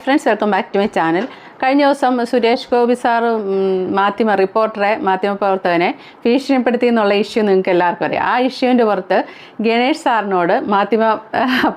Friends welcome back to my channel കഴിഞ്ഞ ദിവസം Suresh Gopi sir മാധ്യമ റിപ്പോർട്ടറെ മാധ്യമപ്രവർത്തകനെ ഭീഷണിപ്പെടുത്തി എന്നുള്ള ഇഷ്യൂ നിങ്ങൾക്ക് എല്ലാവർക്കും അറിയാം. ആ ഇഷ്യൂവിന്റെ പുറത്ത് ഗണേഷ് സാറിനോട് മാധ്യമ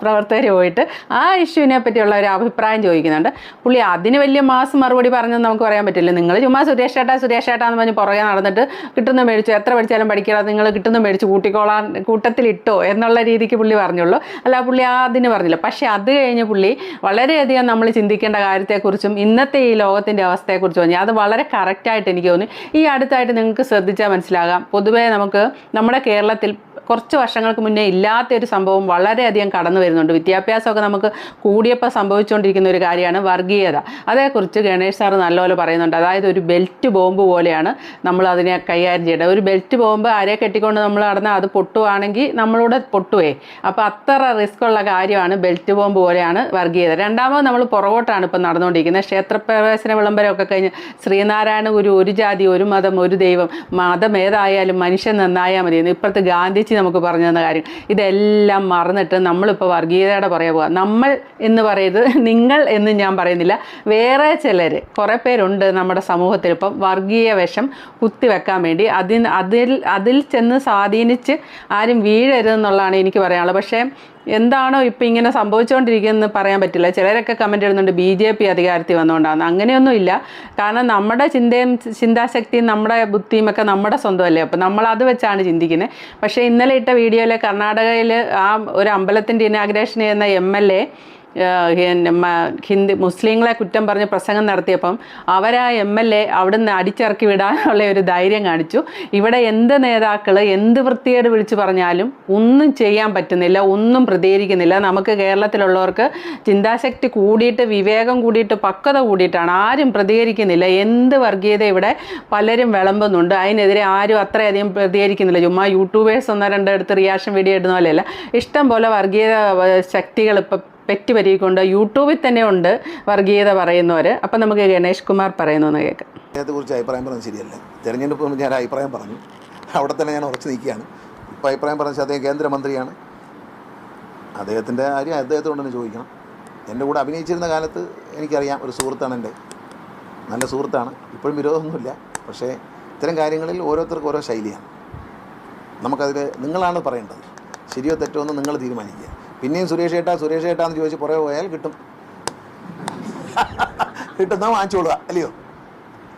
പ്രവർത്തകർ പോയിട്ട് ആ ഇഷ്യൂവിനെ പറ്റിയുള്ള ഒരു അഭിപ്രായം ചോദിക്കുന്നുണ്ട്. പുള്ളി അതിന് വലിയ മാസം മറുപടി പറഞ്ഞെന്ന് നമുക്ക് പറയാൻ പറ്റില്ല. നിങ്ങൾ ചുമ്മാ സുരേഷ് ഏട്ടാ സുരേഷ് ചേട്ടാ എന്ന് പറഞ്ഞ് പുറകെ നടന്നിട്ട് കിട്ടുന്ന മേടിച്ചു എത്ര പഠിച്ചാലും പഠിക്കാതെ നിങ്ങൾ കിട്ടുന്ന മേടിച്ച് കൂട്ടിക്കോളാൻ കൂട്ടത്തിലിട്ടോ എന്നുള്ള രീതിക്ക് പുള്ളി പറഞ്ഞുള്ളൂ. അല്ല പുള്ളി അതിന് പറഞ്ഞില്ല. പക്ഷേ അത് കഴിഞ്ഞ് പുള്ളി വളരെയധികം നമ്മൾ ചിന്തിക്കേണ്ട കാര്യത്തെക്കുറിച്ചും ഇന്നത്തെ ഈ ലോകത്തിന്റെ അവസ്ഥയെക്കുറിച്ച് പറഞ്ഞു. അത് വളരെ കറക്റ്റായിട്ട് എനിക്ക് തോന്നി. ഈ അടുത്തായിട്ട് നിങ്ങൾക്ക് ശ്രദ്ധിച്ചാൽ മനസ്സിലാകാം. പൊതുവേ നമുക്ക് നമ്മുടെ കേരളത്തിൽ കുറച്ച് വർഷങ്ങൾക്ക് മുന്നേ ഇല്ലാത്ത ഒരു സംഭവം വളരെയധികം കടന്നു വരുന്നുണ്ട്. വിദ്യാഭ്യാസമൊക്കെ നമുക്ക് കൂടിയപ്പോൾ സംഭവിച്ചുകൊണ്ടിരിക്കുന്ന ഒരു കാര്യമാണ് വർഗീയത. അതേക്കുറിച്ച് ഗണേഷ് സാർ നല്ലപോലെ പറയുന്നുണ്ട്. അതായത് ഒരു ബെൽറ്റ് ബോംബ് പോലെയാണ് നമ്മൾ അതിനെ കൈകാര്യം ചെയ്യേണ്ടത്. ഒരു ബെൽറ്റ് ബോംബ് ആരെ കെട്ടിക്കൊണ്ട് നമ്മൾ നടന്നാൽ അത് പൊട്ടുവാണെങ്കിൽ നമ്മളൂടെ പൊട്ടുവേ. അപ്പോൾ അത്ര റിസ്ക് ഉള്ള കാര്യമാണ് ബെൽറ്റ് ബോംബ് പോലെയാണ് വർഗീയത. രണ്ടാമത് നമ്മൾ പുറകോട്ടാണ് ഇപ്പം നടന്നുകൊണ്ടിരിക്കുന്നത്. ക്ഷേത്രപ്രവേശന വിളംബരമൊക്കെ കഴിഞ്ഞ് ശ്രീനാരായണ ഗുരു ഒരു ജാതി ഒരു മതം ഒരു ദൈവം. മതം ഏതായാലും മനുഷ്യൻ നന്നായാൽ മതി ഇപ്പോഴത്തെ ഗാന്ധിജി നമുക്ക് പറഞ്ഞു തന്ന കാര്യം. ഇതെല്ലാം മറന്നിട്ട് നമ്മളിപ്പോൾ വർഗീയതയുടെ പറയാൻ പോവാം. നമ്മൾ എന്ന് പറയുന്നത് നിങ്ങൾ എന്ന് ഞാൻ പറയുന്നില്ല. വേറെ ചിലർ കുറേ പേരുണ്ട് നമ്മുടെ സമൂഹത്തിൽ. ഇപ്പം വർഗീയ വിഷം കുത്തിവെക്കാൻ വേണ്ടി അതിൽ അതിൽ ചെന്ന് സ്വാധീനിച്ച് ആരും വീഴരുതെന്നുള്ളതാണ് എനിക്ക് പറയാനുള്ളത്. പക്ഷേ എന്താണോ ഇപ്പം ഇങ്ങനെ സംഭവിച്ചുകൊണ്ടിരിക്കുന്നതെന്ന് പറയാൻ പറ്റില്ല. ചിലരൊക്കെ കമന്റ് ഇടുന്നുണ്ട് ബി ജെ പി അധികാരത്തിൽ വന്നുകൊണ്ടാണ് അങ്ങനെയൊന്നുമില്ല. കാരണം നമ്മുടെ ചിന്തയും ചിന്താശക്തിയും നമ്മുടെ ബുദ്ധിയും ഒക്കെ നമ്മുടെ സ്വന്തമല്ലേ. അപ്പോൾ നമ്മൾ അത് വെച്ചാണ് ചിന്തിക്കുന്നത് പക്ഷേ ഇന്നലെ ഇട്ട വീഡിയോയിൽ കർണാടകയിൽ ആ ഒരു അമ്പലത്തിന്റെ ഇനാഗ്രേഷൻ ചെയ്യുന്ന എം എൽ എ ഹിന്ദി മുസ്ലിങ്ങളെ കുറ്റം പറഞ്ഞ് പ്രസംഗം നടത്തിയപ്പം അവരാ എം എൽ എ അവിടുന്ന് അടിച്ചിറക്കി വിടാനുള്ള ഒരു ധൈര്യം കാണിച്ചു. ഇവിടെ എന്ത് നേതാക്കൾ എന്ത് വൃത്തികേട് വിളിച്ചു പറഞ്ഞാലും ഒന്നും ചെയ്യാൻ പറ്റുന്നില്ല ഒന്നും പ്രതികരിക്കുന്നില്ല. നമുക്ക് കേരളത്തിലുള്ളവർക്ക് ചിന്താശക്തി കൂടിയിട്ട് വിവേകം കൂടിയിട്ട് പക്വത കൂടിയിട്ടാണ് ആരും പ്രതികരിക്കുന്നില്ല. എന്ത് വർഗീയത ഇവിടെ പലരും വിളമ്പുന്നുണ്ട്. അതിനെതിരെ ആരും അത്രയധികം പ്രതികരിക്കുന്നില്ല. ചുമ്മാ യൂട്യൂബേഴ്സ് ഒന്നോ രണ്ടോ എടുത്ത് റിയാക്ഷൻ വീഡിയോ ഇടുന്ന പോലെയല്ല. ഇഷ്ടം പോലെ വർഗീയ ശക്തികൾ ഇപ്പം പെറ്റുപരിക്കൊണ്ട് യൂട്യൂബിൽ തന്നെ ഉണ്ട് വർഗീയത പറയുന്നവർ അപ്പം നമുക്ക് ഗണേഷ് കുമാർ പറയുന്നു എന്ന് കേൾക്കാം. അദ്ദേഹത്തെക്കുറിച്ച് അഭിപ്രായം പറഞ്ഞത് ശരിയല്ല. തെരഞ്ഞെടുപ്പ് ഞാൻ അഭിപ്രായം പറഞ്ഞു. അവിടെ തന്നെ ഞാൻ ഉറച്ചു നിൽക്കുകയാണ്. ഇപ്പോൾ അഭിപ്രായം പറഞ്ഞ അദ്ദേഹം കേന്ദ്രമന്ത്രിയാണ്. അദ്ദേഹത്തിന്റെ കാര്യം അദ്ദേഹത്തോട് തന്നെ ചോദിക്കണം. എന്റെ കൂടെ അഭിനയിച്ചിരുന്ന കാലത്ത് എനിക്കറിയാം ഒരു സുഹൃത്താണ് എന്റെ നല്ല സുഹൃത്താണ്. ഇപ്പോഴും വിരോധമൊന്നുമില്ല. പക്ഷേ ഇത്തരം കാര്യങ്ങളിൽ ഓരോരുത്തർക്കും ഓരോ ശൈലിയാണ്. നമുക്കതിൽ നിങ്ങളാണ് പറയേണ്ടത്. ശരിയോ തെറ്റോ എന്ന് നിങ്ങൾ തീരുമാനിക്കുക. പിന്നെയും സുരേഷ് ഏട്ടാ സുരേഷ് ഏട്ടാ എന്ന് ചോദിച്ച് പുറകെ പോയാൽ കിട്ടും. കിട്ടുന്ന വാങ്ങിച്ചോളുക അല്ലയോ?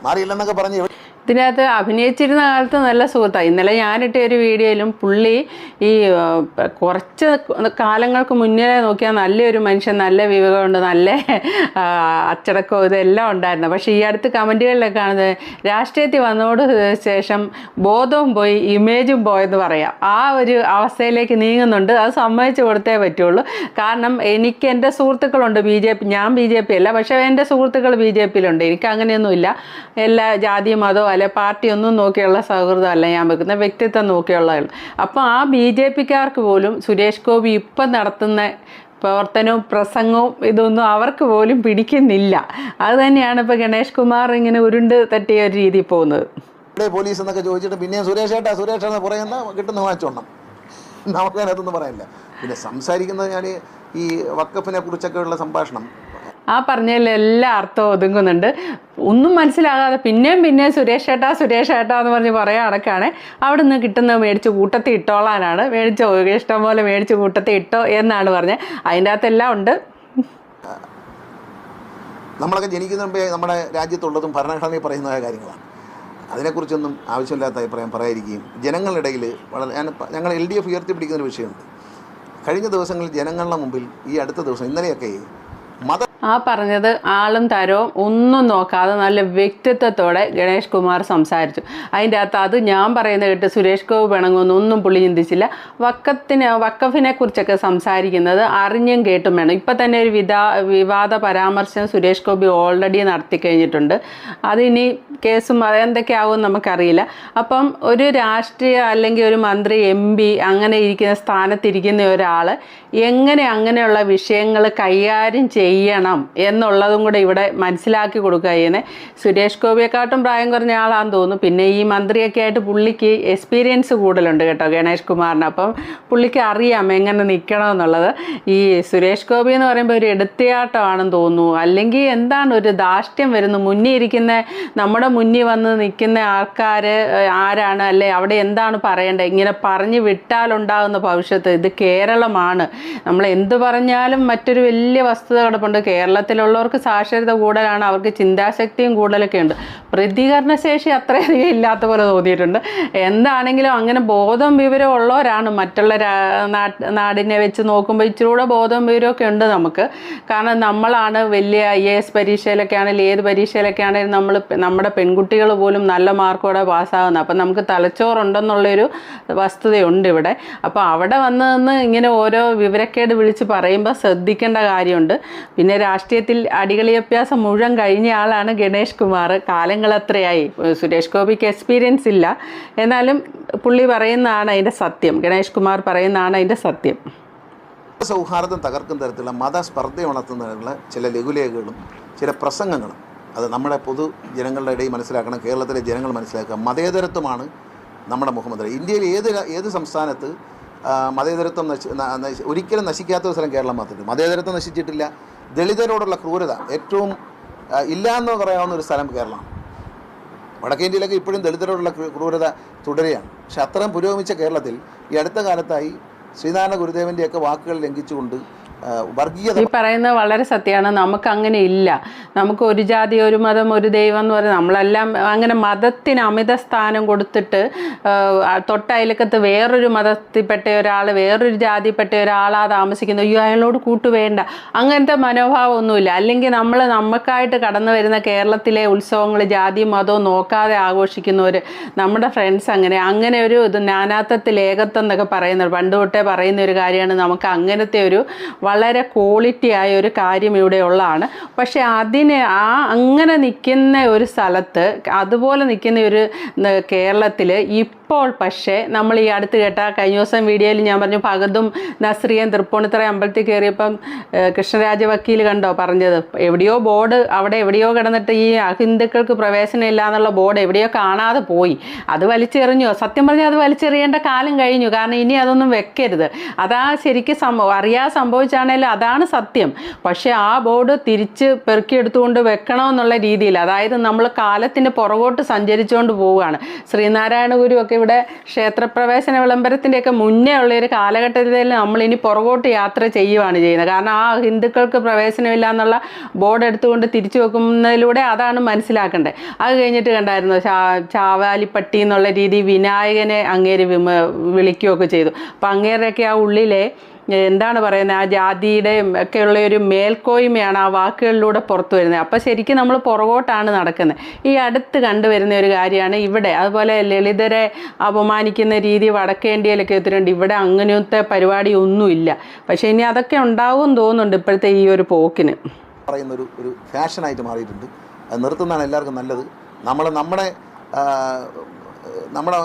മാറിയില്ലെന്നൊക്കെ പറഞ്ഞ് ഇതിനകത്ത് അഭിനയിച്ചിരുന്ന കാലത്ത് നല്ല സുഹൃത്താണ് ഇന്നലെ ഞാനിട്ട ഒരു വീഡിയോയിലും പുള്ളി ഈ കുറച്ച് കാലങ്ങൾക്ക് മുന്നേ നോക്കിയാൽ നല്ലൊരു മനുഷ്യൻ നല്ല വിവേകമുണ്ട് നല്ല അച്ചടക്കവും ഇതെല്ലാം ഉണ്ടായിരുന്നു. പക്ഷേ ഈ അടുത്ത് കമന്റുകളിലൊക്കെ കാണുന്നത് രാഷ്ട്രീയത്തിൽ വന്നതോട് ശേഷം ബോധവും പോയി ഇമേജും പോയെന്ന് പറയാം. ആ ഒരു അവസ്ഥയിലേക്ക് നീങ്ങുന്നുണ്ട്. അത് സമ്മതിച്ചു കൊടുത്തേ പറ്റുള്ളൂ. കാരണം എനിക്ക് എന്റെ സുഹൃത്തുക്കളുണ്ട് ബി ജെ പി ഞാൻ ബി ജെ പി അല്ല പക്ഷേ എന്റെ സുഹൃത്തുക്കൾ ബി ജെ പിയിലുണ്ട്. എനിക്ക് അങ്ങനെയൊന്നുമില്ല. എല്ലാ ജാതി മതമോ അല്ലെ പാർട്ടി ഒന്നും നോക്കിയുള്ള സൗഹൃദമല്ല ഞാൻ വെക്കുന്ന വ്യക്തിത്വം നോക്കിയുള്ള അപ്പോൾ ആ ബി ജെ പിക്കാർക്ക് പോലും സുരേഷ് ഗോപി ഇപ്പം നടത്തുന്ന പ്രവർത്തനവും പ്രസംഗവും ഇതൊന്നും അവർക്ക് പോലും പിടിക്കുന്നില്ല. അത് തന്നെയാണ് ഇപ്പോൾ ഗണേഷ് കുമാർ ഇങ്ങനെ ഉരുണ്ട് തട്ടിയ ഒരു രീതി പോകുന്നത്. പോലീസ് എന്നൊക്കെ ചോദിച്ചിട്ട് പിന്നെയും സുരേഷ് ഏട്ടാ സുരേഷ് എന്ന് പറയുന്ന കിട്ടുന്ന വാച്ചോണം നമുക്ക് അതിനകത്തൊന്നും പറയാനില്ല. പിന്നെ സംസാരിക്കുന്നത് ഞാൻ ഈ വക്കഫിനെ കുറിച്ചൊക്കെയുള്ള സംഭാഷണം ആ പറഞ്ഞതിൽ എല്ലാ അർത്ഥവും ഒതുങ്ങുന്നുണ്ട്. ഒന്നും മനസ്സിലാകാതെ പിന്നെയും പിന്നെയും സുരേഷ് ഏട്ടാ സുരേഷ് ഏട്ടാ എന്ന് പറഞ്ഞ് പറയാൻ അടക്കാണ്. അവിടെ നിന്ന് കിട്ടുന്ന മേടിച്ച് കൂട്ടത്തിൽ ഇട്ടോളാനാണ്. മേടിച്ചോ ഇഷ്ടം പോലെ മേടിച്ച് കൂട്ടത്തിൽ ഇട്ടോ എന്നാണ് പറഞ്ഞത്. അതിന്റെ അകത്തെല്ലാം ഉണ്ട്. നമ്മളൊക്കെ ജനിക്കുന്ന മുമ്പേ നമ്മുടെ രാജ്യത്തുള്ളതും ഭരണഘടനയിൽ പറയുന്നതായ കാര്യങ്ങളാണ്. അതിനെക്കുറിച്ചൊന്നും ആവശ്യമില്ലാത്ത അഭിപ്രായം പറയാതിരിക്കുകയും ജനങ്ങളുടെ ഇടയിൽ വളരെ ഞാൻ ഞങ്ങൾ എൽ ഡി എഫ് ഉയർത്തിപ്പിടിക്കുന്ന ഒരു വിഷയമുണ്ട്. കഴിഞ്ഞ ദിവസങ്ങളിൽ ജനങ്ങളുടെ മുമ്പിൽ ഈ അടുത്ത ദിവസം ഇന്നലെയൊക്കെ മത ആ പറഞ്ഞത് ആളും തരവും ഒന്നും നോക്കാതെ നല്ല വ്യക്തിത്വത്തോടെ ഗണേഷ് കുമാർ സംസാരിച്ചു. അതിന്റെ അകത്ത് അത് ഞാൻ പറയുന്നത് കേട്ട് സുരേഷ് ഗോപി പിണങ്ങുമെന്ന് ഒന്നും പുള്ളി ചിന്തിച്ചില്ല. വക്കത്തിന് വക്കഫിനെ കുറിച്ചൊക്കെ സംസാരിക്കുന്നത് അറിഞ്ഞും കേട്ടും വേണം. ഇപ്പം തന്നെ ഒരു വിധാ വിവാദ പരാമർശം സുരേഷ് ഗോപി ഓൾറെഡി നടത്തി കഴിഞ്ഞിട്ടുണ്ട്. അതിനി കേസും എന്തൊക്കെയാവും നമുക്കറിയില്ല. അപ്പം ഒരു രാഷ്ട്രീയ അല്ലെങ്കിൽ ഒരു മന്ത്രി എം പി അങ്ങനെ ഇരിക്കുന്ന സ്ഥാനത്തിരിക്കുന്ന ഒരാൾ എങ്ങനെ അങ്ങനെയുള്ള വിഷയങ്ങൾ കൈകാര്യം ചെയ്യണം ചെയ്യണം എന്നുള്ളതും കൂടെ ഇവിടെ മനസ്സിലാക്കി കൊടുക്കുക. ചെയ്യുന്നത് സുരേഷ് ഗോപിയെക്കാട്ടും പ്രായം കുറഞ്ഞ ആളാന്ന് തോന്നുന്നു. പിന്നെ ഈ മന്ത്രിയൊക്കെ ആയിട്ട് പുള്ളിക്ക് എക്സ്പീരിയൻസ് കൂടുതലുണ്ട് കേട്ടോ ഗണേഷ് കുമാറിന്. അപ്പം പുള്ളിക്ക് അറിയാം എങ്ങനെ നിൽക്കണം എന്നുള്ളത്. ഈ സുരേഷ് ഗോപി എന്ന് പറയുമ്പോൾ ഒരു എടുത്തിയാട്ടമാണെന്ന് തോന്നുന്നു. അല്ലെങ്കിൽ എന്താണ് ഒരു ധാർഷ്ട്യം വരുന്നു? മുന്നിൽ ഇരിക്കുന്ന നമ്മുടെ മുന്നിൽ വന്ന് നിൽക്കുന്ന ആൾക്കാർ ആരാണ്? അല്ലെ അവിടെ എന്താണ് പറയേണ്ടത്? ഇങ്ങനെ പറഞ്ഞു വിട്ടാലുണ്ടാകുന്ന ഭവിഷ്യത്ത് ഇത് കേരളമാണ്. നമ്മൾ എന്ത് പറഞ്ഞാലും മറ്റൊരു വലിയ വസ്തുത കിടപ്പുണ്ട്. കേരളത്തിലുള്ളവർക്ക് സാക്ഷരത കൂടുതലാണ് അവർക്ക് ചിന്താശക്തിയും കൂടുതലൊക്കെ ഉണ്ട്. പ്രതികരണശേഷി അത്രയധികം ഇല്ലാത്ത പോലെ തോന്നിയിട്ടുണ്ട്. എന്താണെങ്കിലും അങ്ങനെ ബോധം വിവരം ഉള്ളവരാണ് മറ്റുള്ള നാടിനെ വെച്ച് നോക്കുമ്പോൾ ഇച്ചിരി കൂടെ ബോധം വിവരമൊക്കെ ഉണ്ട് നമുക്ക്. കാരണം നമ്മളാണ് വലിയ ഐ എ എസ് പരീക്ഷയിലൊക്കെ ആണെങ്കിലും ഏത് പരീക്ഷയിലൊക്കെ ആണെങ്കിലും നമ്മൾ നമ്മുടെ പെൺകുട്ടികൾ പോലും നല്ല മാർക്കോടെ പാസ്സാകുന്നത്. അപ്പം നമുക്ക് തലച്ചോറുണ്ടെന്നുള്ളൊരു വസ്തുതയുണ്ട് ഇവിടെ. അപ്പോൾ അവിടെ വന്ന് ഇങ്ങനെ ഓരോ വിവരക്കേട് വിളിച്ച് പറയുമ്പോൾ ശ്രദ്ധിക്കേണ്ട കാര്യമുണ്ട്. പിന്നെ രാഷ്ട്രീയത്തിൽ അടികളി അഭ്യാസം മുഴുവൻ കഴിഞ്ഞ ആളാണ് ഗണേഷ് കുമാർ. കാലങ്ങളത്രയായി സുരേഷ് ഗോപിക്ക് എക്സ്പീരിയൻസ് ഇല്ല. എന്നാലും പുള്ളി പറയുന്നതാണ് അതിന്റെ സത്യം. ഗണേഷ് കുമാർ പറയുന്നതാണ് അതിന്റെ സത്യം. സൗഹാർദ്ദം തകർക്കുന്ന തരത്തിലുള്ള മതസ്പർദ്ധ ഉണർത്തുന്ന ചില ലഘുലേഖകളും ചില പ്രസംഗങ്ങളും അത് നമ്മുടെ പൊതു ജനങ്ങളുടെ ഇടയിൽ മനസ്സിലാക്കണം കേരളത്തിലെ ജനങ്ങൾ മനസ്സിലാക്കുക. മതേതരത്വമാണ് നമ്മുടെ മുഖ്യമന്ത്രി ഇന്ത്യയിൽ ഏത് ഏത് സംസ്ഥാനത്ത് മതേതരത്വം നശി- ഒരിക്കലും നശിക്കാത്ത ഒരു സ്ഥലം കേരളം മാത്രമേ മതേതരത്വം നശിച്ചിട്ടില്ല. ദളിതരോടുള്ള ക്രൂരത ഏറ്റവും ഇല്ലയെന്ന് പറയാവുന്ന ഒരു സ്ഥലം കേരളമാണ് വടക്കേ ഇന്ത്യയിലൊക്കെ ഇപ്പോഴും ദളിതരോടുള്ള ക്രൂ- ക്രൂരത തുടരുകയാണ്. പക്ഷെ അത്തരം പുരോഗമിച്ച കേരളത്തിൽ ഈ അടുത്ത കാലത്തായി ശ്രീനാരായണ ഗുരുദേവന്റെയൊക്കെ വാക്കുകൾ ലംഘിച്ചുകൊണ്ട് വർഗീയത ഈ പറയുന്നത് വളരെ സത്യമാണ്. നമുക്ക് അങ്ങനെ ഇല്ല. നമുക്ക് ഒരു ജാതി ഒരു മതം ഒരു ദൈവം എന്ന് പറയുന്നത് നമ്മളെല്ലാം അങ്ങനെ മതത്തിന് അമിത സ്ഥാനം കൊടുത്തിട്ട് തൊട്ടയിലക്കത്ത് വേറൊരു മതത്തിൽപ്പെട്ട ഒരാൾ വേറൊരു ജാതിയിൽപ്പെട്ട ഒരാളാ താമസിക്കുന്നത് അയ്യോ അയാളോട് കൂട്ടുവേണ്ട. അങ്ങനത്തെ മനോഭാവമൊന്നുമില്ല. അല്ലെങ്കിൽ നമ്മൾ നമുക്കായിട്ട് കടന്നു വരുന്ന കേരളത്തിലെ ഉത്സവങ്ങൾ ജാതി മതവും നോക്കാതെ ആഘോഷിക്കുന്നവർ നമ്മുടെ ഫ്രണ്ട്സ് അങ്ങനെ. അങ്ങനെ ഒരു ഇത് നാനാത്വത്തിൽ ഏകത്വം എന്നൊക്കെ പറയുന്നത് പണ്ട് തൊട്ടേ പറയുന്ന ഒരു കാര്യമാണ് നമുക്ക് അങ്ങനത്തെ ഒരു വളരെ ക്വാളിറ്റി ആയ ഒരു കാര്യം ഇവിടെ ഉള്ളതാണ് പക്ഷെ അതിന് ആ അങ്ങനെ നിൽക്കുന്ന ഒരു സ്ഥലത്ത് അതുപോലെ നിൽക്കുന്ന ഒരു കേരളത്തിൽ ഇപ്പോൾ പക്ഷേ നമ്മൾ ഈ അടുത്ത് കേട്ട കഴിഞ്ഞ ദിവസം വീഡിയോയിൽ ഞാൻ പറഞ്ഞു ഭഗതും നസ്രിയൻ തൃപ്പൂണിത്തറ അമ്പലത്തിൽ കയറിയപ്പം കൃഷ്ണരാജ വക്കീൽ കണ്ടോ പറഞ്ഞത്? എവിടെയോ ബോർഡ് അവിടെ എവിടെയോ കിടന്നിട്ട് ഈ അഹിന്ദുക്കൾക്ക് പ്രവേശനം ഇല്ല എന്നുള്ള ബോർഡ് എവിടെയോ കാണാതെ പോയി. അത് വലിച്ചെറിഞ്ഞു. സത്യം പറഞ്ഞാൽ അത് വലിച്ചെറിയേണ്ട കാലം കഴിഞ്ഞു. കാരണം ഇനി അതൊന്നും വെക്കരുത്. അതാ ശരിക്കും സംഭവം അറിയാതെ സംഭവിച്ചാണേലും അതാണ് സത്യം. പക്ഷേ ആ ബോർഡ് തിരിച്ച് പെറുക്കിയെടുത്തുകൊണ്ട് വെക്കണമെന്നുള്ള രീതിയിൽ അതായത് നമ്മൾ കാലത്തിന് പുറകോട്ട് സഞ്ചരിച്ചുകൊണ്ട് പോവുകയാണ്. ശ്രീനാരായണ ഗുരു ഒക്കെ ഇവിടെ ക്ഷേത്രപ്രവേശന വിളംബരത്തിന്റെയൊക്കെ മുന്നേ ഉള്ള ഒരു കാലഘട്ടത്തിൽ നമ്മൾ ഇനി പുറകോട്ട് യാത്ര ചെയ്യുവാണ് ചെയ്യുന്നത്. കാരണം ആ ഹിന്ദുക്കൾക്ക് പ്രവേശനമില്ല എന്നുള്ള ബോർഡ് എടുത്തുകൊണ്ട് തിരിച്ചു വെക്കുന്നതിലൂടെ അതാണ് മനസ്സിലാക്കേണ്ടത്. അത് കഴിഞ്ഞിട്ട് കണ്ടായിരുന്നു ചാവാലിപ്പട്ടി എന്നുള്ള രീതി വിനായകനെ അങ്ങേര് വിളിക്കുകയൊക്കെ ചെയ്തു. അപ്പം അങ്ങേരുടെയൊക്കെ ആ ഉള്ളിലെ എന്താണ് പറയുന്നത്? ആ ജാതിയുടെ ഒക്കെയുള്ള ഒരു മേൽക്കോയ്മയാണ് ആ വാക്കുകളിലൂടെ പുറത്തു വരുന്നത്. അപ്പോൾ ശരിക്കും നമ്മൾ പുറകോട്ടാണ് നടക്കുന്നത്. ഈ അടുത്ത് കണ്ടുവരുന്ന ഒരു കാര്യമാണ് ഇവിടെ. അതുപോലെ ലളിതരെ അപമാനിക്കുന്ന രീതി വടക്കേണ്ടിയിലൊക്കെ എത്തിയിട്ടുണ്ട്. ഇവിടെ അങ്ങനത്തെ പരിപാടി ഒന്നുമില്ല. പക്ഷേ ഇനി അതൊക്കെ ഉണ്ടാവും തോന്നുന്നുണ്ട് ഇപ്പോഴത്തെ ഈ ഒരു പോക്കിന്. പറയുന്ന ഒരു ഒരു ഫാഷനായിട്ട് മാറിയിട്ടുണ്ട്. അത് നിർത്തുന്നതാണ് എല്ലാവർക്കും നല്ലത്. നമ്മൾ നമ്മുടെ നമ്മുടെ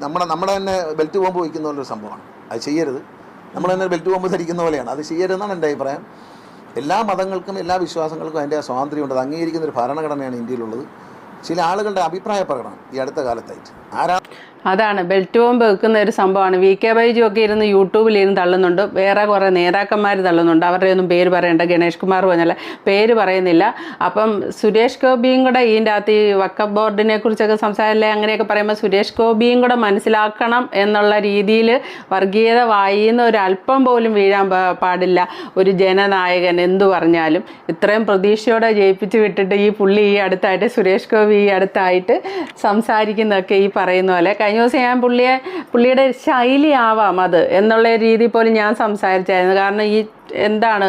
നമ്മുടെ നമ്മുടെ തന്നെ ബെൽറ്റ് ബോംബ് വയ്ക്കുന്ന പോലൊരു സംഭവമാണ്. അത് ചെയ്യരുത്. നമ്മൾ തന്നെ ബെൽറ്റ് ബോംബ് ധരിക്കുന്ന പോലെയാണ്. അത് ചെയ്യരുതെന്നാണ് എന്റെ അഭിപ്രായം. എല്ലാ മതങ്ങൾക്കും എല്ലാ വിശ്വാസങ്ങൾക്കും അതിന്റെ സ്വാതന്ത്ര്യമുണ്ട്. അത് അംഗീകരിക്കുന്ന ഒരു ഭരണഘടനയാണ് ഇന്ത്യയിലുള്ളത്. ചില ആളുകളുടെ അഭിപ്രായ പ്രകടനം ഈ അടുത്ത കാലത്തായിട്ട്. ആരാ അതാണ്. ബെൽറ്റ് ബോംബ് വെക്കുന്ന ഒരു സംഭവമാണ്. വി കെ ബൈജു ഒക്കെ ഇരുന്ന് യൂട്യൂബിൽ ഇരുന്ന് തള്ളുന്നുണ്ട്. വേറെ കുറേ നേതാക്കന്മാർ തള്ളുന്നുണ്ട്. അവരുടെ ഒന്നും പേര് പറയണ്ട. ഗണേഷ് കുമാർ പറഞ്ഞല്ല. പേര് പറയുന്നില്ല. അപ്പം സുരേഷ് ഗോപിയും കൂടെ ഇതിന്റെ അകത്ത് ഈ വക്കഫ് ബോർഡിനെ കുറിച്ചൊക്കെ സംസാരില്ലേ? അങ്ങനെയൊക്കെ പറയുമ്പോൾ സുരേഷ് ഗോപിയും കൂടെ മനസ്സിലാക്കണം എന്നുള്ള രീതിയിൽ വർഗീയത വായിന്ന് ഒരു അല്പം പോലും വീഴാൻ പാടില്ല. ഒരു ജനനായകൻ എന്തു പറഞ്ഞാലും. ഇത്രയും പ്രതീക്ഷയോടെ ജയിപ്പിച്ച് വിട്ടിട്ട് ഈ പുള്ളി ഈ അടുത്തായിട്ട് സുരേഷ് ഗോപി ഈ അടുത്തായിട്ട് സംസാരിക്കുന്നതൊക്കെ ഈ പറയുന്ന പോലെ. കഴിഞ്ഞ ദിവസം ഞാൻ പുള്ളിയെ പുള്ളിയുടെ ശൈലി ആവാം അത് എന്നുള്ള രീതി പോലും ഞാൻ സംസാരിച്ചായിരുന്നു. കാരണം ഈ എന്താണ്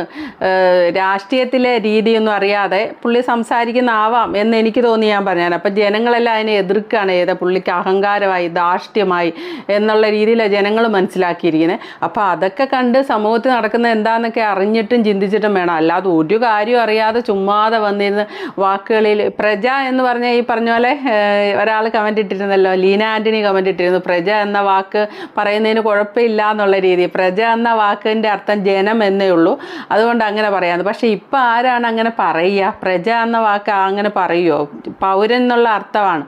രാഷ്ട്രീയത്തിലെ രീതിയൊന്നും അറിയാതെ പുള്ളി സംസാരിക്കുന്ന ആവാം എന്ന് എനിക്ക് തോന്നി ഞാൻ പറഞ്ഞാൽ അപ്പം ജനങ്ങളെല്ലാം അതിനെ എതിർക്കുകയാണ് ഏതാ പുള്ളിക്ക് അഹങ്കാരമായി ധാർഷ്ട്യമായി എന്നുള്ള രീതിയിലാണ് ജനങ്ങൾ മനസ്സിലാക്കിയിരിക്കുന്നത് അപ്പോൾ അതൊക്കെ കണ്ട് സമൂഹത്തിൽ നടക്കുന്ന എന്താണെന്നൊക്കെ അറിഞ്ഞിട്ടും ചിന്തിച്ചിട്ടും വേണം. അല്ലാതെ ഒരു കാര്യവും അറിയാതെ ചുമ്മാതെ വന്നിരുന്ന് വാക്കുകളിൽ പ്രജ എന്ന് പറഞ്ഞാൽ ഈ പറഞ്ഞ പോലെ ഒരാൾ കമന്റ് ഇട്ടിരുന്നല്ലോ ലീന ആന്റണി കമന്റ് ഇട്ടിരുന്നു. പ്രജ എന്ന വാക്ക് പറയുന്നതിന് കുഴപ്പമില്ല എന്നുള്ള രീതി. പ്രജ എന്ന വാക്കിന്റെ അർത്ഥം ജനം എന്നേ ഉള്ളൂ. അതുകൊണ്ട് അങ്ങനെ പറയാം പക്ഷേ ഇപ്പം ആരാണ് അങ്ങനെ പറയുക? പ്രജ എന്ന വാക്ക് അങ്ങനെ പറയുമോ പൗരൻ എന്നുള്ള അർത്ഥമാണ്.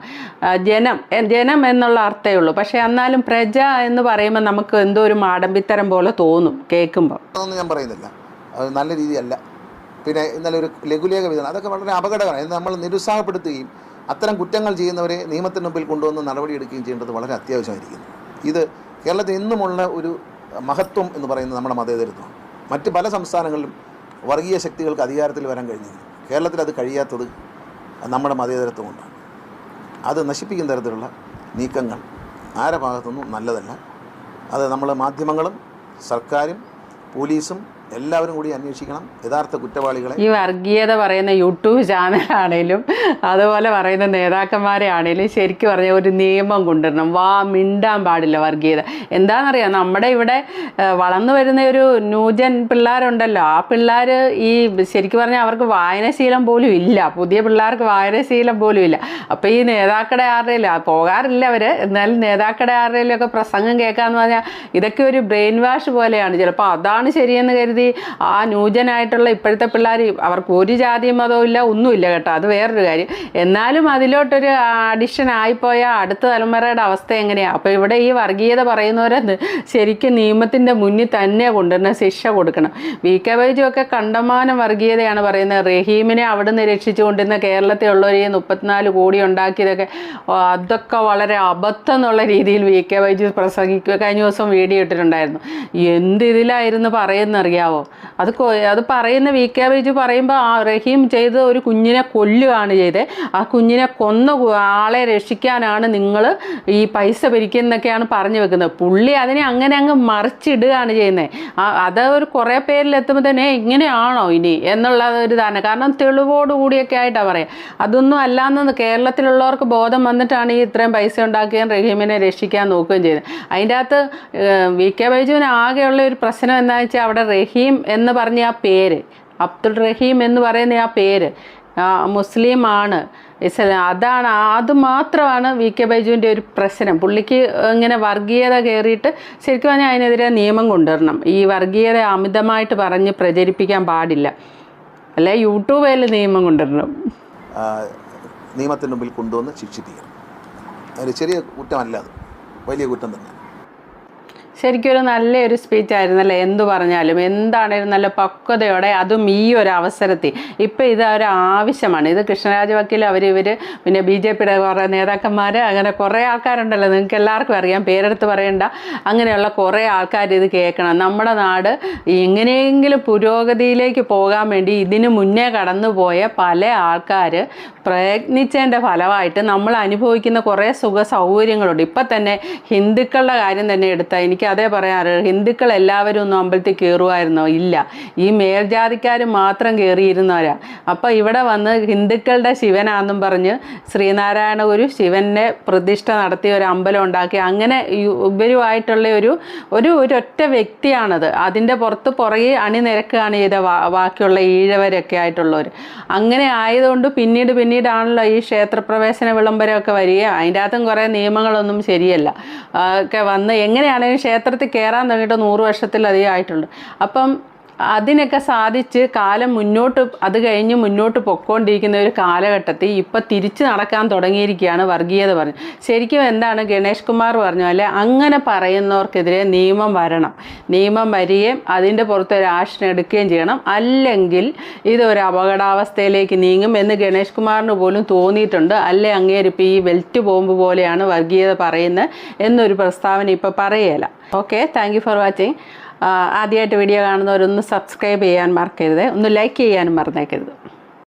ജനം ജനം എന്നുള്ള അർത്ഥമേ ഉള്ളൂ. പക്ഷെ എന്നാലും പ്രജ എന്ന് പറയുമ്പോൾ നമുക്ക് എന്തോ ഒരു മാടമ്പിത്തരം പോലെ തോന്നും കേൾക്കുമ്പോൾ. അതൊന്നും ഞാൻ പറയുന്നില്ല. നല്ല രീതിയല്ല. പിന്നെ ഇന്നലെ ഒരു ലഘുലേഖ വിധനം അതൊക്കെ വളരെ അപകടകരമാണ്. നമ്മൾ നിരുത്സാഹപ്പെടുത്തുകയും അത്തരം കുറ്റങ്ങൾ ചെയ്യുന്നവരെ നിയമത്തിന് മുമ്പിൽ കൊണ്ടുവന്ന് നടപടിയെടുക്കുകയും ചെയ്യേണ്ടത് വളരെ അത്യാവശ്യമായിരിക്കുന്നു. ഇത് കേരളത്തിൽ ഇന്നുമുള്ള ഒരു മഹത്വം എന്ന് പറയുന്നത് നമ്മുടെ മതേതരത്വമാണ്. മറ്റ് പല സംസ്ഥാനങ്ങളിലും വർഗീയ ശക്തികൾക്ക് അധികാരത്തിൽ വരാൻ കഴിഞ്ഞിരുന്നു കേരളത്തിൽ അത് കഴിയാത്തത് നമ്മുടെ മതേതരത്വം കൊണ്ടാണ് അത് നശിപ്പിക്കുന്ന തരത്തിലുള്ള നീക്കങ്ങൾ ആരുടെ ഭാഗത്തുനിന്നും നല്ലതല്ല. അത് നമ്മൾ മാധ്യമങ്ങളും സർക്കാരും പോലീസും എല്ലാവരും കൂടി അന്വേഷിക്കണം. യഥാർത്ഥ കുറ്റവാളികളെ ഈ വർഗീയത പറയുന്ന യൂട്യൂബ് ചാനലാണേലും അതുപോലെ പറയുന്ന നേതാക്കന്മാരെ ആണേലും ശരിക്കും പറഞ്ഞ ഒരു നിയമം കൊണ്ടുവരണം. വാ മിണ്ടാൻ പാടില്ല വർഗീയത. എന്താണെന്നറിയാം? നമ്മുടെ ഇവിടെ വളർന്നു വരുന്ന ഒരു ന്യൂജൻ പിള്ളേരുണ്ടല്ലോ. ആ പിള്ളേർ ഈ ശരിക്കും പറഞ്ഞാൽ അവർക്ക് വായനശീലം പോലും ഇല്ല. പുതിയ പിള്ളേർക്ക് വായനശീലം പോലും ഇല്ല. അപ്പോൾ ഈ നേതാക്കളുടെ ആരുടെയില്ല പോകാറില്ല അവർ എന്നാലും നേതാക്കളുടെ ആരുടെയിലൊക്കെ പ്രസംഗം കേൾക്കാന്ന് പറഞ്ഞാൽ ഇതൊക്കെ ഒരു ബ്രെയിൻ വാഷ് പോലെയാണ്. ചിലപ്പോൾ അതാണ് ശരിയെന്ന് കരുതി ആ ന്യൂജനായിട്ടുള്ള ഇപ്പോഴത്തെ പിള്ളേർ അവർക്ക് ഒരു ജാതിയും മതവും ഇല്ല ഒന്നുമില്ല കേട്ടോ. അത് വേറൊരു കാര്യം. എന്നാലും അതിലോട്ടൊരു അഡിഷൻ ആയിപ്പോയ അടുത്ത തലമുറയുടെ അവസ്ഥ എങ്ങനെയാണ് അപ്പോൾ ഇവിടെ ഈ വർഗീയത പറയുന്നവരെ ശരിക്കും നിയമത്തിന്റെ മുന്നിൽ തന്നെ കൊണ്ടുവരണം ശിക്ഷ കൊടുക്കണം. വി കെ ബൈജു ഒക്കെ കണ്ടമാനം വർഗീയതയാണ് പറയുന്നത്. റഹീമിനെ അവിടുന്ന് രക്ഷിച്ചു കൊണ്ടിരുന്ന കേരളത്തിലുള്ളവർ ഈ മുപ്പത്തിനാല് കോടി ഉണ്ടാക്കിയതൊക്കെ അതൊക്കെ വളരെ അബദ്ധം എന്നുള്ള രീതിയിൽ വി കെ ബൈജു പ്രസംഗിക്കുക കഴിഞ്ഞ ദിവസം വീഡിയോ ഇട്ടിട്ടുണ്ടായിരുന്നു. എന്ത് ഇതിലായിരുന്നു പറയുന്നറിയാവോ അത് അത് പറയുന്ന വി കെ ബേജ് പറയുമ്പോൾ ആ റഹീം ചെയ്ത് ഒരു കുഞ്ഞിനെ കൊല്ലുകയാണ് ചെയ്തത് ആ കുഞ്ഞിനെ കൊന്ന ആളെ രക്ഷിക്കാനാണ് നിങ്ങൾ ഈ പൈസ പിരിക്കുന്നൊക്കെയാണ് പറഞ്ഞു വെക്കുന്നത്. പുള്ളി അതിനെ അങ്ങനെ അങ്ങ് മറിച്ചിടുകയാണ് ചെയ്യുന്നത് അത് ഒരു കുറേ പേരിലെത്തുമ്പോൾ തന്നെ ഇങ്ങനെയാണോ ഇനി എന്നുള്ള ഒരു ഇതാണ് കാരണം തെളിവോട് കൂടിയൊക്കെ ആയിട്ടാണ് പറയാം. അതൊന്നും അല്ലാന്ന് കേരളത്തിലുള്ളവർക്ക് ബോധം വന്നിട്ടാണ് ഈ ഇത്രയും പൈസ ഉണ്ടാക്കുകയും റഹീമിനെ രക്ഷിക്കാൻ നോക്കുകയും ചെയ്തത് അതിന്റെ അകത്ത് വി കെ ബൈജുവിന് ആകെയുള്ള ഒരു പ്രശ്നം എന്താണെന്ന് വെച്ചാൽ അവിടെ റഹീം എന്ന് പറഞ്ഞ ആ പേര് അബ്ദുൾ റഹീം എന്ന് പറയുന്ന ആ പേര് മുസ്ലിം മുസ്ലിമാണ്. ഇസ്ലാം അതാണ് അത് മാത്രമാണ് വി കെ ബൈജുവിന്റെ ഒരു പ്രശ്നം. പുള്ളിക്ക് ഇങ്ങനെ വർഗീയത കയറിയിട്ട് ശരിക്കും പറഞ്ഞാൽ അതിനെതിരെ നിയമം കൊണ്ടുവരണം. ഈ വർഗീയത അമിതമായിട്ട് പറഞ്ഞ് പ്രചരിപ്പിക്കാൻ പാടില്ല. അല്ലെ യൂട്യൂബിൽ നിയമം കൊണ്ടുവരണം. നിയമത്തിന് മുമ്പിൽ കൊണ്ടുവന്ന് ശിക്ഷിപ്പിക്കണം. ചെറിയ കുറ്റമല്ല അത്. വലിയ കുറ്റം തന്നെ. ശരിക്കും ഒരു നല്ലൊരു സ്പീച്ച് ആയിരുന്നല്ലേ? എന്തു പറഞ്ഞാലും എന്താണേലും നല്ല പക്വതയോടെ അതും ഈ ഒരു അവസരത്തിൽ. ഇപ്പം ഇത് ഒരു ആവശ്യമാണ്. ഇത് കൃഷ്ണരാജ വക്കീൽ അവർ ഇവർ പിന്നെ ബി ജെ പിയുടെ കുറേ നേതാക്കന്മാർ അങ്ങനെ കുറേ ആൾക്കാരുണ്ടല്ലോ. നിങ്ങൾക്ക് എല്ലാവർക്കും അറിയാം. പേരെടുത്ത് പറയണ്ട. അങ്ങനെയുള്ള കുറേ ആൾക്കാർ ഇത് കേൾക്കണം. നമ്മുടെ നാട് എങ്ങനെയെങ്കിലും പുരോഗതിയിലേക്ക് പോകാൻ വേണ്ടി ഇതിനു മുന്നേ കടന്നുപോയ പല ആൾക്കാർ പ്രയത്നിച്ചതിന്റെ ഫലമായിട്ട് നമ്മൾ അനുഭവിക്കുന്ന കുറേ സുഖ സൗകര്യങ്ങളുണ്ട് ഇപ്പം തന്നെ ഹിന്ദുക്കളുടെ കാര്യം തന്നെ എടുത്താൽ എനിക്ക് അതേ പറയാറ് ഹിന്ദുക്കൾ എല്ലാവരും ഒന്നും അമ്പലത്തിൽ കയറുമായിരുന്നോ ഇല്ല. ഈ മേൽജാതിക്കാർ മാത്രം കയറിയിരുന്നവരാ. അപ്പം ഇവിടെ വന്ന് ഹിന്ദുക്കളുടെ ശിവനാന്നും പറഞ്ഞ് ശ്രീനാരായണ ഗുരു ശിവന്റെ പ്രതിഷ്ഠ നടത്തിയ ഒരു അമ്പലം ഉണ്ടാക്കി. അങ്ങനെ ഉപരുമായിട്ടുള്ള ഒരു ഒരു ഒരൊറ്റ വ്യക്തിയാണത്. അതിന്റെ പുറത്ത് പുറകെ അണിനിരക്കുകയാണ് ചെയ്ത ബാക്കിയുള്ള ഈഴവരൊക്കെ ആയിട്ടുള്ളവർ അങ്ങനെ ആയതുകൊണ്ട് പിന്നീട് പിന്നീടാണല്ലോ ഈ ക്ഷേത്രപ്രവേശന വിളംബരമൊക്കെ വരികയും അതിന്റെ അകത്തും കുറേ നിയമങ്ങളൊന്നും ശരിയല്ല. ഒക്കെ വന്ന് എങ്ങനെയാണെങ്കിലും ക്ഷേത്രത്തിൽ കയറാൻ തുടങ്ങിയിട്ട് നൂറ് വർഷത്തിലധികം ആയിട്ടുണ്ട് അപ്പം അതിനൊക്കെ സാധിച്ച് കാലം മുന്നോട്ട് അത് കഴിഞ്ഞ് മുന്നോട്ട് പൊക്കോണ്ടിരിക്കുന്ന ഒരു കാലഘട്ടത്തിൽ ഇപ്പം തിരിച്ചു നടക്കാൻ തുടങ്ങിയിരിക്കുകയാണ് വർഗീയത പറഞ്ഞു. ശരിക്കും എന്താണ് ഗണേഷ് കുമാർ പറഞ്ഞ പോലെ അങ്ങനെ പറയുന്നവർക്കെതിരെ നിയമം വരണം. നിയമം വരികയും അതിന്റെ പുറത്ത് ഒരു ആക്ഷൻ എടുക്കുകയും ചെയ്യണം. അല്ലെങ്കിൽ ഇതൊരു അപകടാവസ്ഥയിലേക്ക് നീങ്ങും എന്ന് ഗണേഷ് കുമാറിന് പോലും തോന്നിയിട്ടുണ്ട്. അല്ലെ അങ്ങേരിപ്പോൾ ഈ വെൽറ്റ് ബോംബ് പോലെയാണ് വർഗീയത പറയുന്നത് എന്നൊരു പ്രസ്താവന ഇപ്പോൾ പറയുകയില്ല ഓക്കെ താങ്ക് ഫോർ വാച്ചിങ്. ആദ്യമായിട്ട് വീഡിയോ കാണുന്നവരൊന്ന് സബ്സ്ക്രൈബ് ചെയ്യാൻ മറക്കരുത്. ഒന്ന് ലൈക്ക് ചെയ്യാനും മറന്നേക്കരുത്.